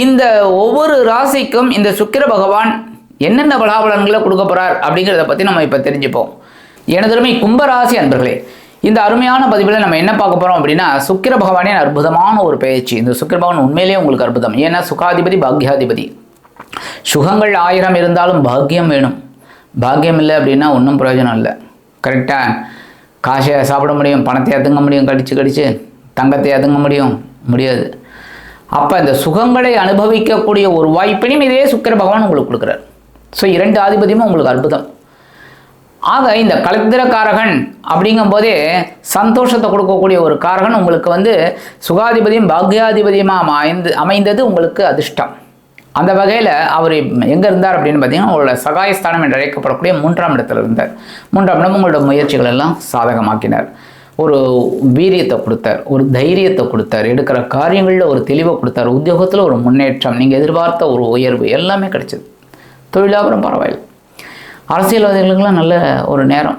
இந்த ஒவ்வொரு ராசிக்கும் இந்த சுக்கிர பகவான் என்னென்ன பலாபலன்களை கொடுக்க போகிறார் அப்படிங்கிறத பற்றி நம்ம இப்போ தெரிஞ்சுப்போம். எனதருமை கும்பராசி அன்பர்களே இந்த அருமையான பதிவில் நம்ம என்ன பார்க்க போகிறோம் அப்படின்னா சுக்கிர பகவானே அற்புதமான ஒரு பயிற்சி. இந்த சுக்கிர பகவான் உண்மையிலேயே உங்களுக்கு அற்புதம். ஏன்னா சுகாதிபதி பாக்யாதிபதி. சுகங்கள் ஆயிரம் இருந்தாலும் பாக்கியம் வேணும். பாக்கியம் இல்லை அப்படின்னா ஒன்றும் பிரயோஜனம் இல்லை. கரெக்டாக காசை சாப்பிட முடியும் பணத்தை அதுங்க முடியும் கடிச்சு கடிச்சு. தங்கத்தை அதுங்க முடியும். முடியாது. அப்போ இந்த சுகங்களை அனுபவிக்கக்கூடிய ஒரு வாய்ப்பினையும் இதே சுக்கிர பகவான் உங்களுக்கு கொடுக்குறார். ஸோ இரண்டு ஆதிபதியமும் உங்களுக்கு அற்புதம். ஆக இந்த கலத்திரக்காரகன் அப்படிங்கும்போதே சந்தோஷத்தை கொடுக்கக்கூடிய ஒரு காரகன் உங்களுக்கு வந்து சுகாதிபதியும் பாக்யாதிபதியுமாக அமைந்து அமைந்தது உங்களுக்கு அதிர்ஷ்டம். அந்த வகையில் அவர் எங்கே இருந்தார் அப்படின்னு பார்த்தீங்கன்னா அவரோட சகாயஸ்தானம் என்று அழைக்கப்படக்கூடிய மூன்றாம் இடத்துல இருந்தார். மூன்றாம் இடம் உங்களோட முயற்சிகள் எல்லாம் சாதகமாக்கினார். ஒரு வீரியத்தை கொடுத்தார் ஒரு தைரியத்தை கொடுத்தார் எடுக்கிற காரியங்களில் ஒரு தெளிவை கொடுத்தார் உத்தியோகத்தில் ஒரு முன்னேற்றம் நீங்கள் எதிர்பார்த்த ஒரு உயர்வு எல்லாமே கிடைச்சிது. தொழிலாபுரம் பரவாயில்லை. அரசியல்வாதிகளுக்கெல்லாம் நல்ல ஒரு நேரம்.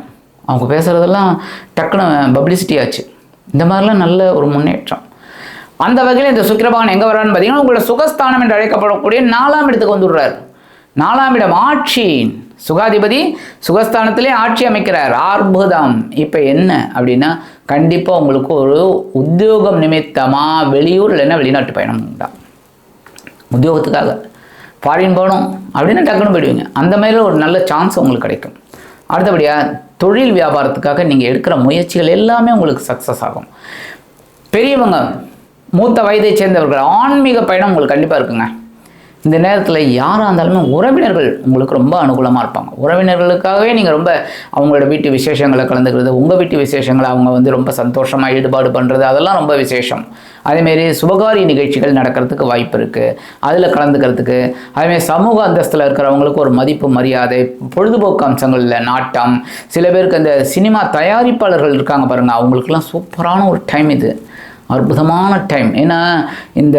அவங்க பேசுகிறதெல்லாம் டக்குன்னு பப்ளிசிட்டி ஆச்சு. இந்த மாதிரிலாம் நல்ல ஒரு முன்னேற்றம். அந்த வகையில் இந்த சுக்கிரபகவான் எங்கே வர்றான்னு பார்த்தீங்கன்னா உங்களோட சுகஸ்தானம் என்று அழைக்கப்படக்கூடிய நாலாம் இடத்துக்கு வந்துடுறார். நாலாம் இடம் ஆட்சி சுகாதிபதி சுகஸ்தானத்திலே ஆட்சி அமைக்கிறார். அற்புதம் இப்போ என்ன அப்படின்னா கண்டிப்பாக உங்களுக்கு ஒரு உத்தியோகம் நிமித்தமாக வெளியூர் இல்லைன்னா வெளிநாட்டு பயணம் உண்டா உத்தியோகத்துக்காக. ஃபாரின் போகணும் அப்படின்னு டக்குன்னு போயிடுவீங்க. அந்த மாதிரி ஒரு நல்ல சான்ஸ் உங்களுக்கு கிடைக்கும். அடுத்தபடியாக தொழில் வியாபாரத்துக்காக நீங்கள் எடுக்கிற முயற்சிகள் எல்லாமே உங்களுக்கு சக்ஸஸ் ஆகும். பெரியவங்க மூத்த வயதை சேர்ந்தவர்கள் ஆன்மீக பயணம் உங்களுக்கு கண்டிப்பாக இருக்குங்க. இந்த நேரத்தில் யாராக இருந்தாலுமே உறவினர்கள் உங்களுக்கு ரொம்ப அனுகூலமாக இருப்பாங்க. உறவினர்களுக்காகவே நீங்கள் ரொம்ப அவங்களோட வீட்டு விசேஷங்களை கலந்துக்கிறது உங்கள் வீட்டு விசேஷங்களை அவங்க வந்து ரொம்ப சந்தோஷமாக ஈடுபாடு பண்ணுறது அதெல்லாம் ரொம்ப விசேஷம். அதேமாரி சுபகாரிய நிகழ்ச்சிகள் நடக்கிறதுக்கு வாய்ப்பு இருக்குது அதில் கலந்துக்கிறதுக்கு அதேமாரி சமூக அந்தஸ்தில் இருக்கிறவங்களுக்கு ஒரு மதிப்பு மரியாதை பொழுதுபோக்கு அம்சங்களில் நாட்டம். சில பேருக்கு அந்த சினிமா தயாரிப்பாளர்கள் இருக்காங்க பாருங்கள் அவங்களுக்குலாம் சூப்பரான ஒரு டைம் இது. அற்புதமான டைம் ஏன்னா இந்த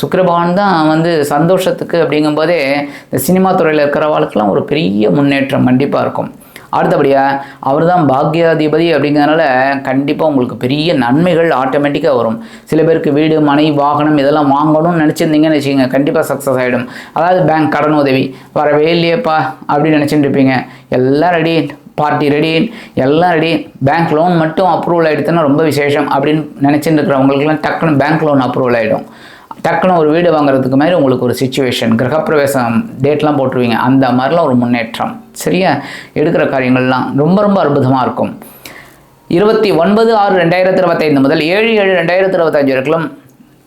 சுக்கிரபகவான் தான் வந்து சந்தோஷத்துக்கு அப்படிங்கும்போதே இந்த சினிமா துறையில் இருக்கிறவங்களுக்கெல்லாம் ஒரு பெரிய முன்னேற்றம் கண்டிப்பாக இருக்கும். அடுத்தபடியாக அவர் தான் பாக்யாதிபதி அப்படிங்கிறனால கண்டிப்பாக உங்களுக்கு பெரிய நன்மைகள் ஆட்டோமேட்டிக்காக வரும். சில பேருக்கு வீடு மனை வாகனம் இதெல்லாம் வாங்கணும்னு நினச்சிருந்தீங்கன்னு வச்சுக்கோங்க கண்டிப்பாக சக்ஸஸ் ஆகிடும் அதாவது பேங்க் கடன் உதவி வரவே இல்லையேப்பா அப்படின்னு நினச்சிட்டு இருப்பீங்க. எல்லாம் ரெடி பார்ட்டி ரெடி எல்லாம் ரெடி பேங்க் லோன் மட்டும் அப்ரூவல் ஆகிடுதுன்னா ரொம்ப விசேஷம் அப்படின்னு நினச்சிட்டு இருக்கிறவங்களுக்குலாம் டக்குன்னு பேங்க் லோன் அப்ரூவல் ஆகிடும் டக்குன்னு ஒரு வீடு வாங்குறதுக்கு மாதிரி உங்களுக்கு ஒரு சுச்சுவேஷன் கிரகப்பிரவேசம் டேட்லாம் போட்டுருவீங்க. அந்த மாதிரிலாம் ஒரு முன்னேற்றம். சரியா? எடுக்கிற காரியங்கள்லாம் ரொம்ப ரொம்ப அற்புதமாக இருக்கும். இருபத்தி ஒன்பது ஆறு ரெண்டாயிரத்தி இருபத்தைந்து முதல் ஏழு ஏழு ரெண்டாயிரத்தி இருபத்தஞ்சு வரைக்கும்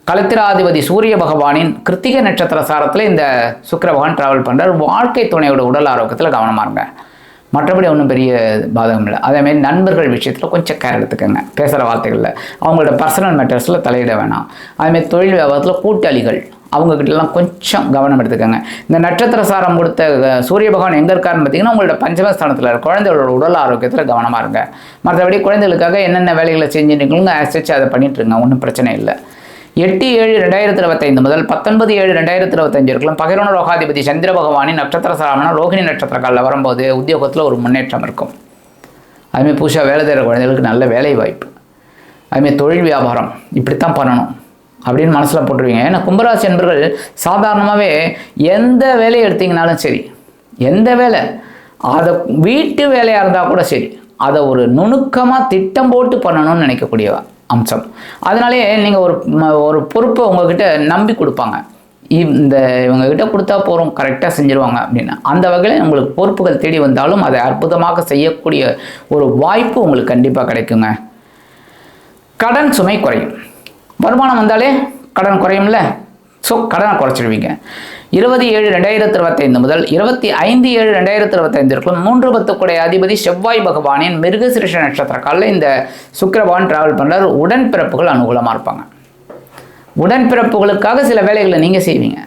கலத்திராதிபதி சூரிய பகவானின் கிருத்திகை நட்சத்திர சாரத்தில் இந்த சுக்கிர பகவான் ட்ராவல் பண்ணுறார் வாழ்க்கை துணையோட உடல் ஆரோக்கியத்தில் கவனமாக இருங்க. மற்றபடி ஒன்றும் பெரிய பாதகம் இல்லை. அதேமாரி நண்பர்கள் விஷயத்தில் கொஞ்சம் கேர் எடுத்துக்கோங்க. பேசுகிற வார்த்தைகளில். அவங்களோட பர்சனல் மேட்டர்ஸில் தலையிட வேணாம். அதேமாரி தொழில் வியாபாரத்தில் கூட்டாளிகள் அவங்கக்கிட்டலாம் கொஞ்சம் கவனம் எடுத்துக்கோங்க. இந்த நட்சத்திர சாரம் கொடுத்த சூரிய பகவான் எங்கே இருக்காருன்னு பார்த்தீங்கன்னா உங்களோட பஞ்சமஸ்தானத்தில் குழந்தைகளோட உடல் ஆரோக்கியத்தில் கவனமாக இருங்க. மற்றபடி குழந்தைகளுக்காக என்னென்ன வேலைகளை செஞ்சுருக்கீங்களோ ஆசிச்சு அதை பண்ணிட்டு ஒன்றும் பிரச்சனை இல்லை. எட்டு ஏழு ரெண்டாயிரத்தி இருபத்தைந்து முதல் பத்தொன்பது ஏழு ரெண்டாயிரத்தி இருபத்தஞ்சு இருக்கலாம் பகிரோன ரோகாதிபதி சந்திர பகவானின் நட்சத்திர சாரமான ரோகிணி நட்சத்திர காலில் வரும்போது உத்தியோகத்தில் ஒரு முன்னேற்றம் இருக்கும். அதுமாதிரி புதுசாக வேலை தேடுற குழந்தைகளுக்கு நல்ல வேலை வாய்ப்பு அதுமாரி தொழில் வியாபாரம் இப்படித்தான் பண்ணணும் அப்படின்னு மனசில் போட்டுருவீங்க. ஏன்னா கும்பராசி என்பர்கள் சாதாரணமாகவே எந்த வேலையை எடுத்தீங்கனாலும் சரி எந்த வேலை அதை வீட்டு வேலையாக இருந்தால் கூட சரி அதை ஒரு நுணுக்கமாக திட்டம் போட்டு பண்ணணும்னு நினைக்கக்கூடியவா. அம்சம். அதனாலே நீங்கள் ஒரு ஒரு பொறுப்பை உங்ககிட்ட நம்பி கொடுப்பாங்க. இவ்- இந்த இவங்ககிட்ட கொடுத்தா போகிறோம் கரெக்டாக செஞ்சுருவாங்க அப்படின்னு. அந்த வகையில் உங்களுக்கு பொறுப்புகள் தேடி வந்தாலும் அதை அற்புதமாக செய்யக்கூடிய ஒரு வாய்ப்பு உங்களுக்கு கண்டிப்பாக கிடைக்குங்க. கடன் சுமை குறையும். வருமானம் வந்தாலே கடன் குறையும்ல? ஸோ கடனை குறைச்சிடுவீங்க. இருபது ஏழு ரெண்டாயிரத்தி இருபத்தைந்து முதல் இருபத்தி ஐந்து ஏழு ரெண்டாயிரத்தி இருபத்தைந்திற்குள் மூன்று பத்துக்குடைய அதிபதி செவ்வாய் பகவானின் மிருகசிருஷ நட்சத்திர காலில் இந்த சுக்கிரபகவான் டிராவல் பண்ணுறாரு உடன்பிறப்புகள் அனுகூலமாக இருப்பாங்க. உடன்பிறப்புகளுக்காக சில வேலைகளை நீங்கள் செய்வீங்க.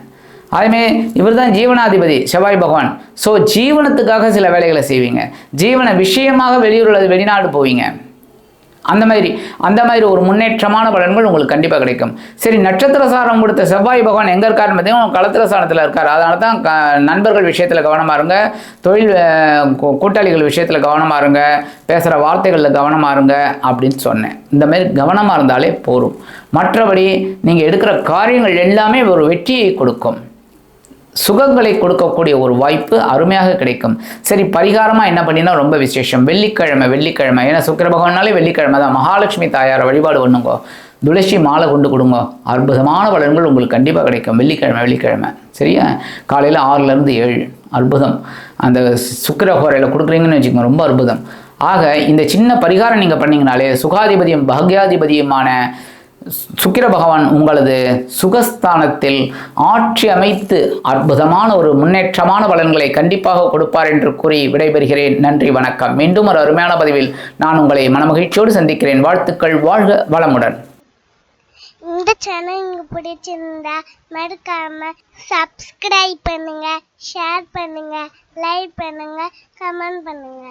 அதுமே இவர் தான் ஜீவனாதிபதி செவ்வாய் பகவான். ஸோ ஜீவனத்துக்காக சில வேலைகளை செய்வீங்க. ஜீவன விஷயமாக வெளியூரில் வெளிநாடு போவீங்க. அந்த மாதிரி அந்த மாதிரி ஒரு முன்னேற்றமான பலன்கள் உங்களுக்கு கண்டிப்பாக கிடைக்கும். சரி நட்சத்திர சாரம் கொடுத்த செவ்வாய் பகவான் எங்கே இருக்காருன்னு பார்த்தீங்கன்னா களத்திர சாரத்தில் இருக்கார். அதனால தான் க- நண்பர்கள் விஷயத்தில் கவனமாக இருங்க. தொழில் கூட்டாளிகள் விஷயத்தில் கவனமாக இருங்க. பேசுகிற வார்த்தைகளில் கவனமாக இருங்க அப்படின்னு சொன்னேன். இந்த மாதிரி கவனமாக இருந்தாலே போதும். மற்றபடி நீங்கள் எடுக்கிற காரியங்கள் எல்லாமே ஒரு வெற்றியை கொடுக்கும். சுகங்களை கொடுக்கக்கூடிய ஒரு வாய்ப்பு அருமையாக கிடைக்கும். சரி பரிகாரமாக என்ன பண்ணினா ரொம்ப விசேஷம். வெள்ளிக்கிழமை வெள்ளிக்கிழமை. ஏன்னா சுக்கிர பகவானாலே வெள்ளிக்கிழமை தான். மகாலட்சுமி தாயாரை வழிபாடு பண்ணுங்கோ. துளசி மாலை கொண்டு கொடுங்க. அற்புதமான பலன்கள் உங்களுக்கு கண்டிப்பாக கிடைக்கும். வெள்ளிக்கிழமை வெள்ளிக்கிழமை. சரியா? காலையில் ஆறுலேருந்து ஏழு. அற்புதம். அந்த சுக்கர ஹோரையில் கொடுக்குறீங்கன்னு வச்சுக்கோங்க ரொம்ப அற்புதம். ஆக இந்த சின்ன பரிகாரம் நீங்கள் பண்ணிங்கனாலே சுகாதிபதியும் பாக்யாதிபதியுமான சுக்கிர பகவான் உங்களது சுகஸ்தானத்தில் ஆட்சி அமைத்து அற்புதமான ஒரு முன்னேற்றமான பலன்களை கண்டிப்பாக கொடுப்பார் என்று கூறி விடைபெறுகிறேன். நன்றி வணக்கம். மீண்டும் ஒரு அருமையான பதிவில் நான் உங்களை மனமகிழ்ச்சியோடு சந்திக்கிறேன். வாழ்த்துக்கள் வாழ்க வளமுடன். இந்த சேனல் உங்களுக்கு பிடிச்சிருந்தா மறக்காம சப்ஸ்கிரைப் பண்ணுங்க ஷேர் பண்ணுங்க லைக் பண்ணுங்க கமெண்ட் பண்ணுங்க.